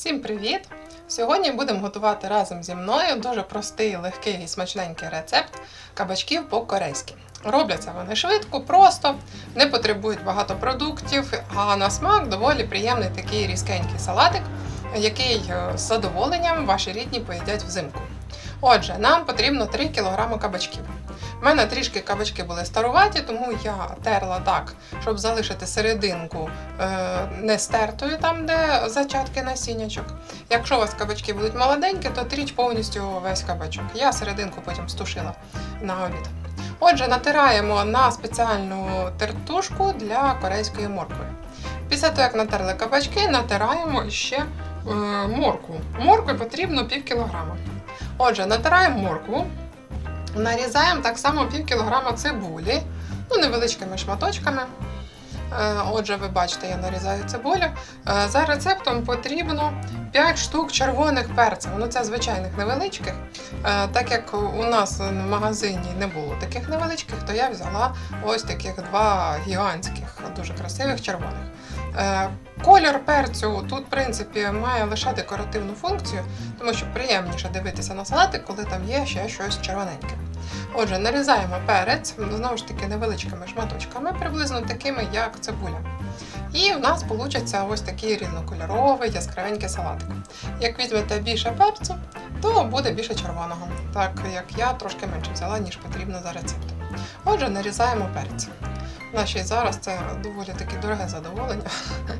Всім привіт! Сьогодні будемо готувати разом зі мною дуже простий, легкий і смачненький рецепт кабачків по-корейськи. Робляться вони швидко, просто, не потребують багато продуктів, а на смак доволі приємний такий різкенький салатик, який е, з задоволенням ваші рідні поїдять взимку. Отже, нам потрібно 3 кг кабачків. У мене трішки кабачки були старуваті, тому я терла так, щоб залишити серединку е, не стертою, там, де зачатки насіннячок. Якщо у вас кабачки будуть молоденькі, то тріч повністю весь кабачок. Я серединку потім стушила на обід. Отже, натираємо на спеціальну тертушку для корейської моркви. Після того, як натерли кабачки, натираємо ще е, моркву. Моркви потрібно пів кілограма. Отже, натираємо моркву, нарізаємо так само пів кілограма цибулі, ну, невеличкими шматочками. Е, Отже, ви бачите, я нарізаю цибулю. Е, За рецептом потрібно 5 штук червоних перців. Ну, це звичайних невеличких. Е, Так як у нас в магазині не було таких невеличких, то я взяла ось таких два гігантських, дуже красивих червоних. Е, Колір перцю тут, в принципі, має лише декоративну функцію, тому що приємніше дивитися на салати, коли там є ще щось червоненьке. Отже, нарізаємо перець, знову ж таки, невеличкими шматочками, приблизно такими, як цибуля. І в нас вийде ось такий різнокольоровий яскравенький салатик. Як візьмете більше перцю, то буде більше червоного, так як я трошки менше взяла, ніж потрібно за рецептом. Отже, нарізаємо перець. Наші зараз це доволі таки дороге задоволення.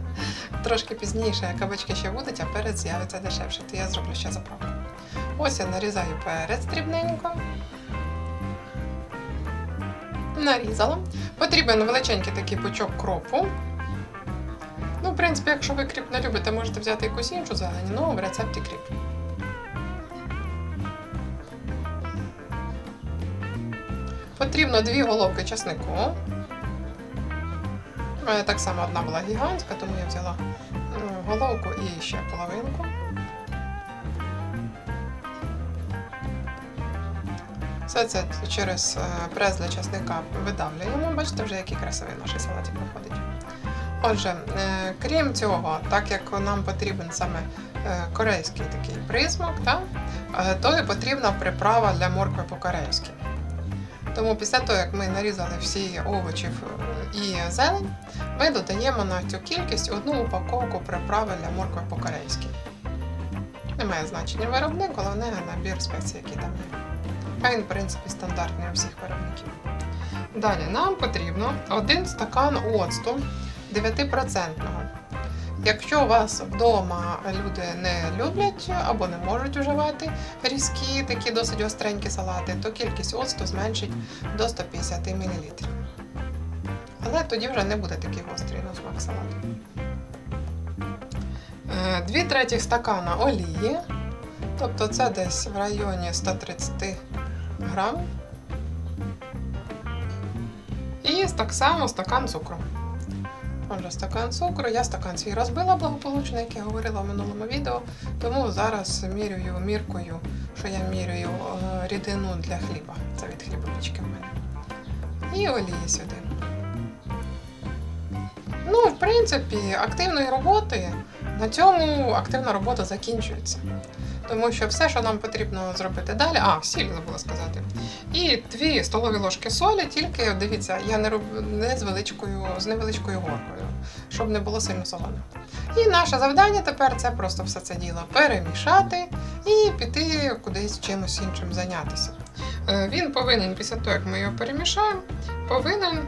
Трошки пізніше кабачки ще будуть, а перець з'явиться дешевше, то я зроблю ще заправку. Ось я нарізаю перець дрібненько. Нарізала. Потрібен величенький такий пучок кропу. Ну, в принципі, якщо ви кріп не любите, можете взяти якусь іншу зелень, ну в рецепті кріп. Потрібно дві головки часнику. Мене так само одна була гігантська, тому я взяла головку і ще половинку. Все це через е, прес для часника видавлюємо. Бачите, вже який красивий наш салатик виходить. Отже, е, крім цього, так як нам потрібен саме е, корейський такий присмак, е, то і потрібна приправа для моркви по-корейськи. Тому після того, як ми нарізали всі овочі е, і зелень, ми додаємо на цю кількість одну упаковку приправи для моркви по-корейськи. Немає значення виробник, головне набір спецій, які там є. А він, в принципі, стандартний у всіх виробників. Далі нам потрібно один стакан оцту 9%. Якщо у вас вдома люди не люблять або не можуть вживати різкі, такі досить гостренькі салати, то кількість оцту зменшить до 150 мл. Але тоді вже не буде такий гострий на смак салату. Е, Дві третіх стакана олії, тобто це десь в районі 130 грам. І так само стакан цукру. Отже, стакан цукру. Я стакан свій розбила благополучно, як я говорила в минулому відео. Тому зараз міряю міркою, що я міряю е, рідину для хліба. Це від хлібопічки в мене. І олії сюди. Ну, в принципі, активної роботи на цьому активна робота закінчується. Тому що все, що нам потрібно зробити далі, а, сіль забула сказати. І дві столові ложки солі, тільки дивіться, я не роблю не з величкою, з невеличкою горкою, щоб не було сильно солоно. І наше завдання тепер це просто все це діло перемішати і піти кудись чимось іншим зайнятися. Е, Він повинен, після того, як ми його перемішаємо, повинен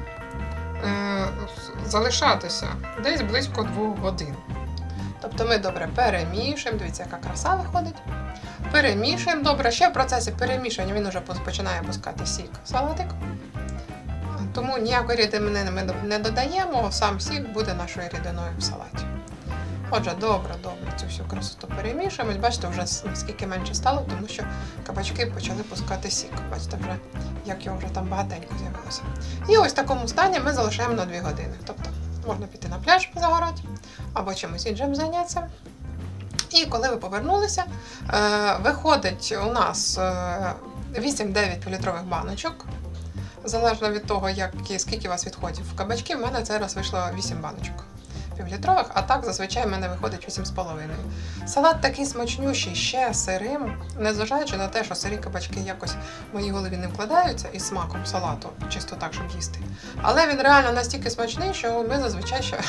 залишатися десь близько 2 годин. Тобто ми добре перемішуємо, дивіться, яка краса виходить. Перемішуємо добре. Ще в процесі перемішування він вже починає пускати сік салатик. Тому ніякої рідини ми не додаємо, сам сік буде нашою рідиною в салаті. Отже, добре, добре цю всю красоту перемішуємо. Бачите, вже наскільки менше стало, тому що кабачки почали пускати сік. Бачите, вже як його вже там багатенько з'явилося. І ось в такому стані ми залишаємо на 2 години. Тобто можна піти на пляж позагорати або чимось іншим зайнятися. І коли ви повернулися, е, виходить у нас е, 8-9 півлітрових баночок. Залежно від того, як, скільки у вас відходів в кабачки, в мене цей раз вийшло 8 баночок. Півлітрових, а так зазвичай в мене виходить 8,5. Салат такий смачнющий, ще сирим, незважаючи на те, що сирі кабачки якось в моїй голові не вкладаються із смаком салату, чисто так, щоб їсти. Але він реально настільки смачний, що ми зазвичай ще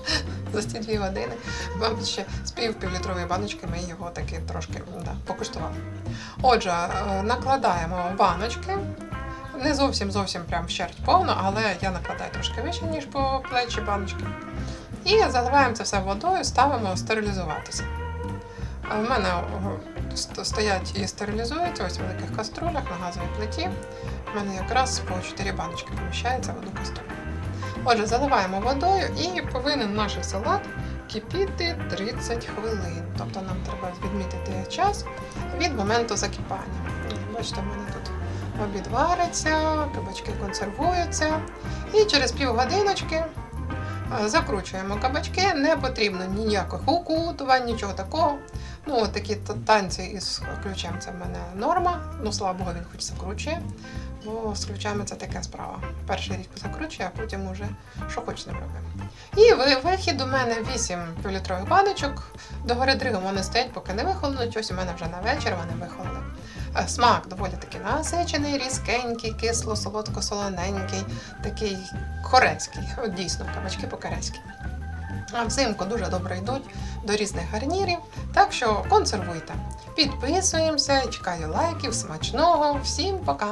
за ці дві години, мабуть, ще з пів півлітрової баночки ми його таки трошки да, покуштували. Отже, е, накладаємо баночки. Не зовсім зовсім прям вщерть повно, але я накладаю трошки вище, ніж по плечі баночки. І заливаємо це все водою, ставимо стерилізуватися. А в мене стоять і стерилізуються ось в великих каструлях на газовій плиті. У мене якраз по 4 баночки поміщається в одну каструлю. Отже, заливаємо водою і повинен наш салат кипіти 30 хвилин. Тобто нам треба відмітити час від моменту закипання. Бачите, в мене тут обід вариться, кабачки консервуються. І через півгодиночки закручуємо кабачки. Не потрібно ніяких укутувань, нічого такого. Ну, такі танці із ключем це в мене норма. Ну, слава Богу, він хоч закручує. Бо з ключами це така справа. Перший рік закручує, а потім уже що хоч не робимо. І ви- вихід у мене 8 півлітрових баночок. До гори дригом вони стоять, поки не вихолонуть. Ось у мене вже на вечір вони вихололи. Е, Смак доволі таки насичений, різкенький, кисло, солодко-солоненький, такий корейський. От дійсно, кабачки по-корейськи. А взимку дуже добре йдуть до різних гарнірів, так що консервуйте. Підписуємося, чекаю лайків, смачного. Всім пока!